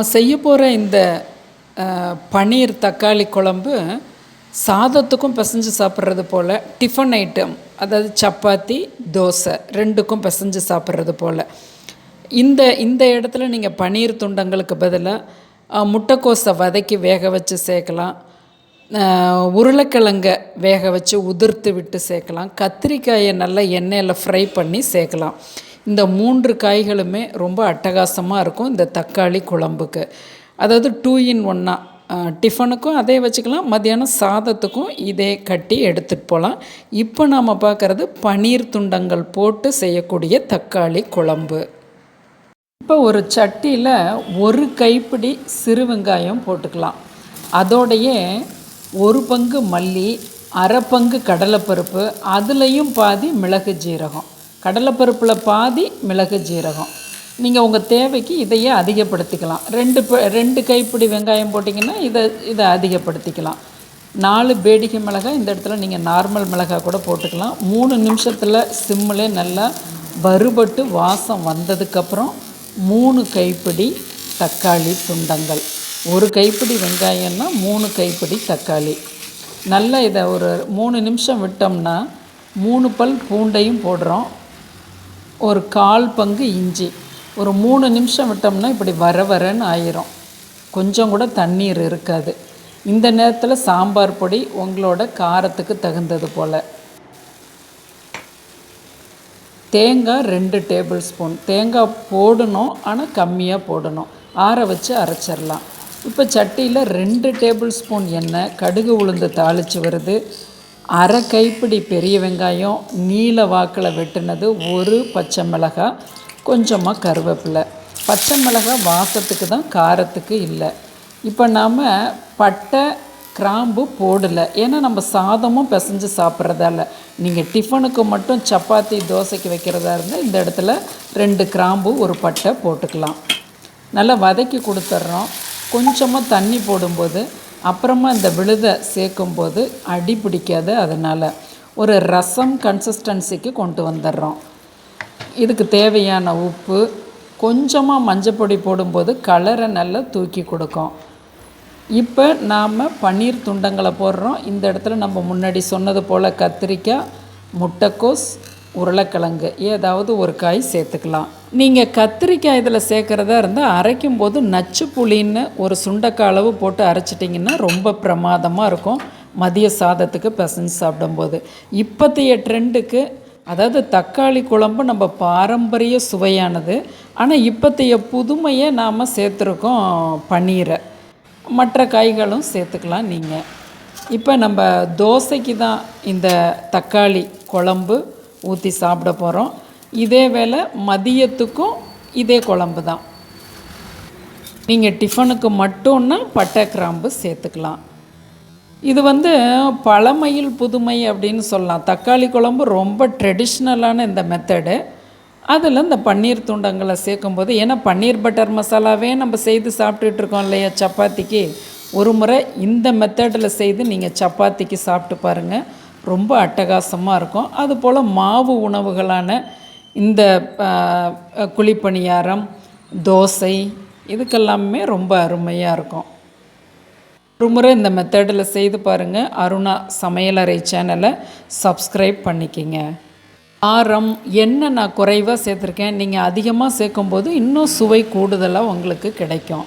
நம்ம செய்ய போகிற இந்த பன்னீர் தக்காளி குழம்பு சாதத்துக்கும் பிசைஞ்சு சாப்பிட்றது போல் டிஃபன் ஐட்டம் அதாவது சப்பாத்தி தோசை ரெண்டுக்கும் பிசைஞ்சு சாப்பிட்றது போல். இந்த இந்த இடத்துல நீங்கள் பன்னீர் துண்டங்களுக்கு பதிலாக முட்டைக்கோஸை வதக்கி வேக வச்சு சேர்க்கலாம். அஹ், உருளைக்கிழங்க வேக வச்சு உதிர்த்து விட்டு சேர்க்கலாம். கத்திரிக்காயை நல்லா எண்ணெயில் ஃப்ரை பண்ணி சேர்க்கலாம். இந்த மூன்று காய்களுமே ரொம்ப அட்டகாசமாக இருக்கும் இந்த தக்காளி குழம்புக்கு. அதாவது டூ இன் ஒன்னாக டிஃபனுக்கும் அதே வச்சுக்கலாம் மத்தியானம் சாதத்துக்கும் இதே கட்டி எடுத்துகிட்டு போகலாம். இப்போ நாம் பார்க்குறது பன்னீர் துண்டங்கள் போட்டு செய்யக்கூடிய தக்காளி குழம்பு. இப்போ ஒரு சட்டியில் ஒரு கைப்பிடி சிறு வெங்காயம் போட்டுக்கலாம். அதோடையே ஒரு பங்கு மல்லி அரை பங்கு கடலைப்பருப்பு அதுலேயும் பாதி மிளகு ஜீரகம். கடலைப்பருப்பில் பாதி மிளகு ஜீரகம். நீங்கள் உங்கள் தேவைக்கு இதையே அதிகப்படுத்திக்கலாம். ரெண்டு ரெண்டு கைப்பிடி வெங்காயம் போட்டிங்கன்னா இதை இதை அதிகப்படுத்திக்கலாம். நாலு பேடிகை மிளகாய் இந்த இடத்துல நீங்கள் நார்மல் மிளகாய் கூட போட்டுக்கலாம். மூணு நிமிஷத்தில் சிம்மிலே நல்லா வறுபட்டு வாசம் வந்ததுக்கப்புறம் மூணு கைப்பிடி தக்காளி துண்டங்கள். ஒரு கைப்பிடி வெங்காயம்னா மூணு கைப்பிடி தக்காளி. நல்லா இதை ஒரு மூணு நிமிஷம் விட்டோம்னா மூணு பல் பூண்டையும் போடுறோம். ஒரு கால் பங்கு இஞ்சி. ஒரு மூணு நிமிஷம் விட்டோம்னா இப்படி வர வரன்னு ஆயிரும். கொஞ்சம் கூட தண்ணீர் இருக்காது. இந்த நேரத்தில் சாம்பார் பொடி உங்களோட காரத்துக்கு தகுந்தது போல். தேங்காய் ரெண்டு டேபிள் ஸ்பூன். தேங்காய் போடணும் ஆனால் கம்மியாக போடணும். ஆற வச்சு அரைச்சிடலாம் இப்போ சட்டியில் ரெண்டு டேபிள் ஸ்பூன் எண்ணெய் கடுகு உளுந்து தாளித்து வருது. அரை கைப்பிடி பெரிய வெங்காயம் நீல வாக்கில் வெட்டினது ஒரு பச்சை மிளகாய் கொஞ்சமாக கருவேப்பிலை. பச்சை மிளகாய் வாசத்துக்கு தான் காரத்துக்கு இல்லை. இப்போ நாம் பட்டை கிராம்பு போடலை. ஏன்னா நம்ம சாதமும் பிசைஞ்சு சாப்பிட்றதால. நீங்கள் டிஃபனுக்கு மட்டும் சப்பாத்தி தோசைக்கு வைக்கிறதா இருந்தால் இந்த இடத்துல ரெண்டு கிராம்பு ஒரு பட்டை போட்டுக்கலாம். நல்லா வதக்கி கொடுத்துட்றோம். கொஞ்சமாக தண்ணி போடும்போது அப்புறமா இந்த விழுதை சேர்க்கும்போது அடி பிடிக்காது அதனால் ஒரு ரசம் கன்சிஸ்டன்சிக்கு கொண்டு வந்துடுறோம். இதுக்கு தேவையான உப்பு கொஞ்சமாக மஞ்சப்பொடி போடும்போது கலரை நல்லா தூக்கி கொடுக்கும். இப்போ நாம் பன்னீர் துண்டங்களை போடுறோம். இந்த இடத்துல நம்ம முன்னாடி சொன்னது போல் கத்திரிக்காய் முட்டைக்கோஸ் உருளைக்கிழங்கு. ஏதாவது ஒரு காய் சேர்த்துக்கலாம். நீங்கள் கத்திரிக்காய் இதில் சேர்க்குறதா இருந்தால் அரைக்கும் போது நச்சு புளின்னு ஒரு சுண்டைக்காய் அளவு போட்டு அரைச்சிட்டிங்கன்னா ரொம்ப பிரமாதமாக இருக்கும். மதிய சாதத்துக்கு பிசைஞ்சு சாப்பிடும்போது. இப்போத்தைய ட்ரெண்டுக்கு அதாவது தக்காளி குழம்பு நம்ம பாரம்பரிய சுவையானது. ஆனால் இப்போத்தைய புதுமையை நாம் சேர்த்துருக்கோம் பன்னீரை. மற்ற காய்களும் சேர்த்துக்கலாம் நீங்கள் இப்போ நம்ம தோசைக்கு தான் இந்த தக்காளி குழம்பு ஊற்றி சாப்பிட போகிறோம் இதே வேளை மதியத்துக்கும் இதே குழம்பு தான். நீங்கள் டிஃபனுக்கு மட்டும்னா பட்டை கிராம்பு சேர்த்துக்கலாம். இது வந்து பழமையில் புதுமை அப்படின்னு சொல்லலாம். தக்காளி குழம்பு ரொம்ப ட்ரெடிஷ்னலான இந்த மெத்தடு அதில் இந்த பன்னீர் துண்டங்களை சேர்க்கும்போது ஏன்னா பன்னீர் பட்டர் மசாலாவே நம்ம செய்து சாப்பிட்டுட்டு இருக்கோம் இல்லையா சப்பாத்திக்கு? ஒரு முறை இந்த மெத்தடில் செய்து நீங்கள் சப்பாத்திக்கு சாப்பிட்டு பாருங்கள் ரொம்ப அட்டகாசமாக இருக்கும். அதுபோல் மாவு உணவுகளான இந்த குழிப்பணியாரம் தோசை இதுக்கெல்லாமே ரொம்ப அருமையாக இருக்கும். ஒரு முறை இந்த மெத்தடில் செய்து பாருங்கள் அருணா சமையலறை சேனலை சப்ஸ்கிரைப் பண்ணிக்கிங்க. ஆரம் என்ன நான் குறைவாக சேர்த்துருக்கேன். நீங்கள் அதிகமாக சேர்க்கும்போது இன்னும் சுவை கூடுதலாக உங்களுக்கு கிடைக்கும்.